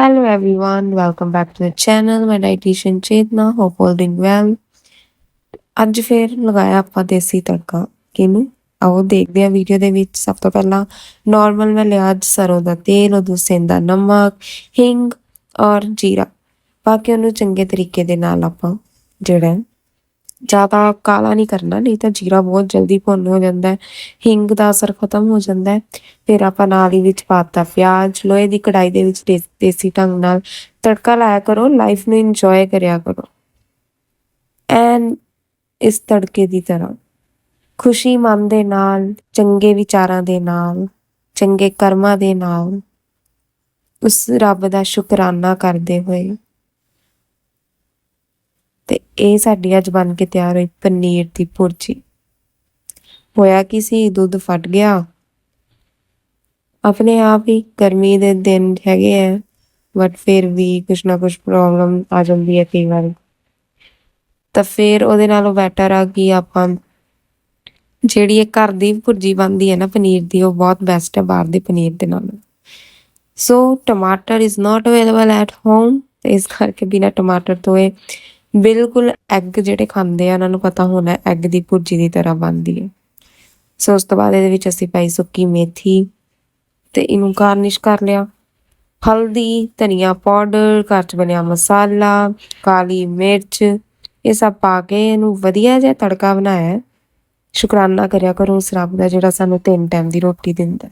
Hello everyone, welcome back to the channel. My dietitian Chetna, hope all doing well. ਅੱਜ ਫੇਰ ਲਗਾਇਆ ਆਪਾਂ ਦੇਸੀ ਤੜਕਾ। ਕਿਹਨੂੰ? ਆਓ ਦੇਖਦੇ ਹਾਂ ਵੀਡੀਓ ਦੇ ਵਿੱਚ। ਸਭ ਤੋਂ ਪਹਿਲਾਂ ਨਾਰਮਲ ਮੈਂ ਲਿਆ ਅੱਜ ਸਰੋਂ ਦਾ ਤੇਲ ਉਹਦੇ ਦਾ ਨਮਕ ਹਿੰਗ ਔਰ ਜੀਰਾ। ਬਾਕੀ ਉਹਨੂੰ ਚੰਗੇ ਤਰੀਕੇ ਦੇ ਨਾਲ ਆਪਾਂ ਜਿਹੜਾ ਜ਼ਿਆਦਾ ਕਾਲਾ ਨਹੀਂ ਕਰਨਾ, ਨਹੀਂ ਤਾਂ ਜੀਰਾ ਬਹੁਤ ਜਲਦੀ ਭੁੰਨ ਹੋ ਜਾਂਦਾ ਹੈ, ਹਿੰਗ ਦਾ ਅਸਰ ਖਤਮ ਹੋ ਜਾਂਦਾ ਹੈ, ਫਿਰ ਆਪਾਂ ਨਾਲ ਹੀ ਵਿੱਚ ਪਾਤਾ ਪਿਆਜ਼, ਲੋਹੇ ਦੀ ਕੜਾਈ ਦੇ ਵਿੱਚ ਦੇਸੀ ਢੰਗ ਨਾਲ ਤੜਕਾ ਲਾਇਆ ਕਰੋ ਲਾਈਫ ਨੂੰ ਇੰਜੋਏ ਕਰਿਆ ਕਰੋ। ਐਨ ਇਸ ਤੜਕੇ ਦੀ ਤਰ੍ਹਾਂ, ਖੁਸ਼ੀ ਮਨ ਦੇ ਨਾਲ, ਚੰਗੇ ਵਿਚਾਰਾਂ ਦੇ ਨਾਲ, ਚੰਗੇ ਕਰਮਾਂ ਦੇ ਨਾਲ, ਉਸ ਰੱਬ ਦਾ ਸ਼ੁਕਰਾਨਾ ਕਰਦੇ ਹੋਏ ਇਹ ਸਾਡੀ ਅੱਜ ਬਣ ਕੇ ਤਿਆਰ ਹੋਈ ਪਨੀਰ ਦੀ ਭੁਰਜੀ। ਹੋਇਆ ਕੀ ਸੀ? ਦੁੱਧ ਫਟ ਗਿਆ। ਆਪਣੇ ਆਪ ਹੀ ਗਰਮੀ ਦੇ ਦਿਨ ਹੈਗੇ ਆ ਬਟ ਫਿਰ ਵੀ ਕੁਛ ਨਾ ਕੁਛ ਪ੍ਰੋਬਲਮ ਆ ਜਾਂਦੀ ਹੈ ਕਈ ਵਾਰ। ਤਾਂ ਫਿਰ ਉਹਦੇ ਨਾਲੋਂ ਬੈਟਰ ਆ ਕਿ ਆਪਾਂ ਜਿਹੜੀ ਇਹ ਘਰ ਦੀ ਭੁਰਜੀ ਬਣਦੀ ਹੈ ਨਾ ਪਨੀਰ ਦੀ, ਉਹ ਬਹੁਤ ਬੈਸਟ ਹੈ ਬਾਹਰ ਦੇ ਪਨੀਰ ਦੇ ਨਾਲੋਂ। So tomato is not available at home ਇਸ ਕਰਕੇ ਬਿਨਾ ਟਮਾਟਰ ਤੋਂ ਇਹ ਬਿਲਕੁਲ ਐਗ ਜਿਹੜੇ ਖਾਂਦੇ ਆ, ਉਹਨਾਂ ਨੂੰ ਪਤਾ ਹੋਣਾ ਐਗ ਦੀ ਭੁਰਜੀ ਦੀ ਤਰ੍ਹਾਂ ਬਣਦੀ ਹੈ। ਸੋ ਉਸ ਤੋਂ ਬਾਅਦ ਇਹਦੇ ਵਿੱਚ ਅਸੀਂ ਪਾਈ ਸੁੱਕੀ ਮੇਥੀ ਤੇ ਇਹਨੂੰ ਗਾਰਨਿਸ਼ ਕਰ ਲਿਆ। ਹਲਦੀ, ਧਨੀਆ ਪਾਊਡਰ, ਘਰ ਚ ਬਣਿਆ ਮਸਾਲਾ, ਕਾਲੀ ਮਿਰਚ, ਇਹ ਸਭ ਪਾ ਕੇ ਇਹਨੂੰ ਵਧੀਆ ਜਿਹਾ ਤੜਕਾ ਬਣਾਇਆ। ਸ਼ੁਕਰਾਨਾ ਕਰਿਆ ਕਰੋ ਉਸ ਰੱਬ ਦਾ ਜਿਹੜਾ ਸਾਨੂੰ ਤਿੰਨ ਟਾਈਮ ਦੀ ਰੋਟੀ ਦਿੰਦਾ